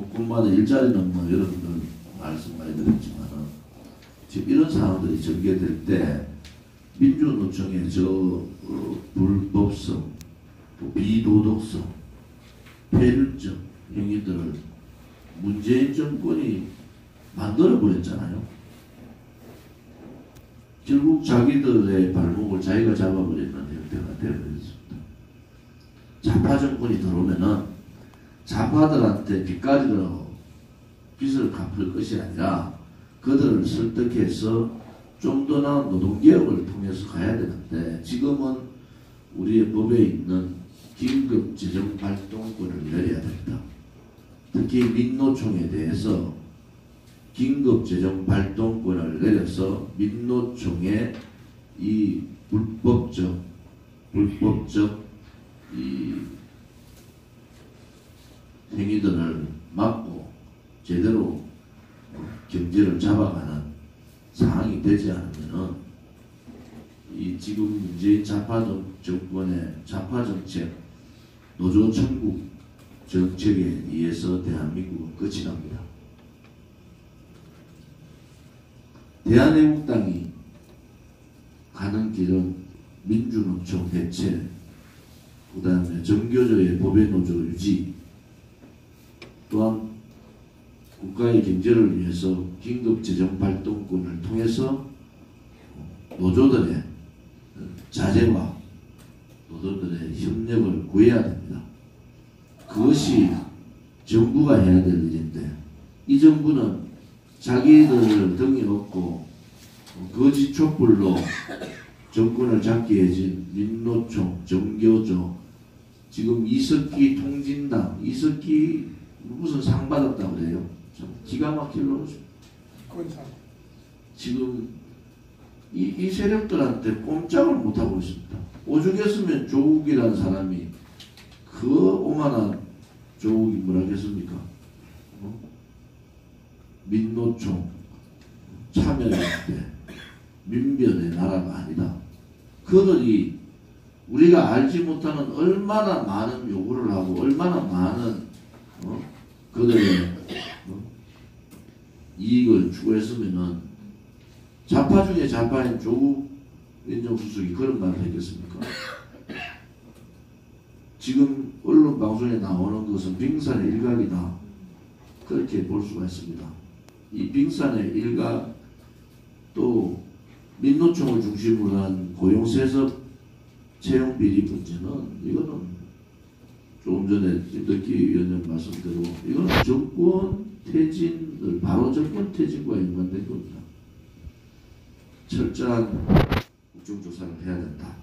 곳곳마다 일자리는 뭐 여러분들 말씀 많이 드렸지만 지금 이런 상황들이 전개될 때 민주노총의 저 어, 불법성, 또 비도덕성, 폐륜적 행위들을 문재인 정권이 만들어 버렸잖아요. 결국 자기들의 발목을 자기가 잡아버리는 형태가 되어버렸습니다. 좌파 정권이 들어오면은 좌파들한테 빚가지로 빚을 갚을 것이 아니라 그들을 설득해서 좀 더나 노동개혁을 통해서 가야 되는데 지금은 우리의 법에 있는 긴급 재정 발동권을 내려야 된다. 특히 민노총에 대해서 긴급 재정 발동권을 내려서 민노총의 이 불법적 불법적 이 행위들을 막고 제대로 경제를 잡아가는 상황이 되지 않으면은 이 지금 좌파 정- 정권의 좌파 정책 노조 천국 정책에 의해서 대한민국은 끝이 납니다. 대한애국당이 가는 길은 민주노총 해체, 그 다음에 정교조의 법외노조 유지, 또한 국가의 경제를 위해서 긴급 재정 발동권을 통해서 노조들의 자제와 노조들의 협력을 구해야 됩니다. 그것이 정부가 해야 될 일인데 이 정부는 자기들을 등에 업고 거짓 촛불로 정권을 잡기 해진 민노총, 정교조, 지금 이석기 통진당, 이석기 무슨 상 받았다고 그래요? 참 기가 막힐 로 권상. 지금 이, 이 세력들한테 꼼짝을 못하고 있습니다. 오죽했으면 조국이라는 사람이 그 오만한 조국이 뭐라겠습니까? 어? 민노총 참여연대 민변의 나라가 아니다. 그들이 우리가 알지 못하는 얼마나 많은 요구를 하고 얼마나 많은 어? 그들의 어? 이익을 추구 했으면은 좌파 중에 좌파인 조국 민정수석이 그런 말을 했겠습니까? 지금 언론 방송에 나오는 것은 빙산의 일각이다. 그렇게 볼 수가 있습니다. 이 빙산의 일각 또 민노총을 중심으로 한 고용세습 채용 비리 문제는 이거는 조금 전에 김덕기 위원장 말씀대로 이거는 정권 퇴진을 바로 정권 퇴진과 연관된 겁니다. 철저한 국정조사를 해야 된다.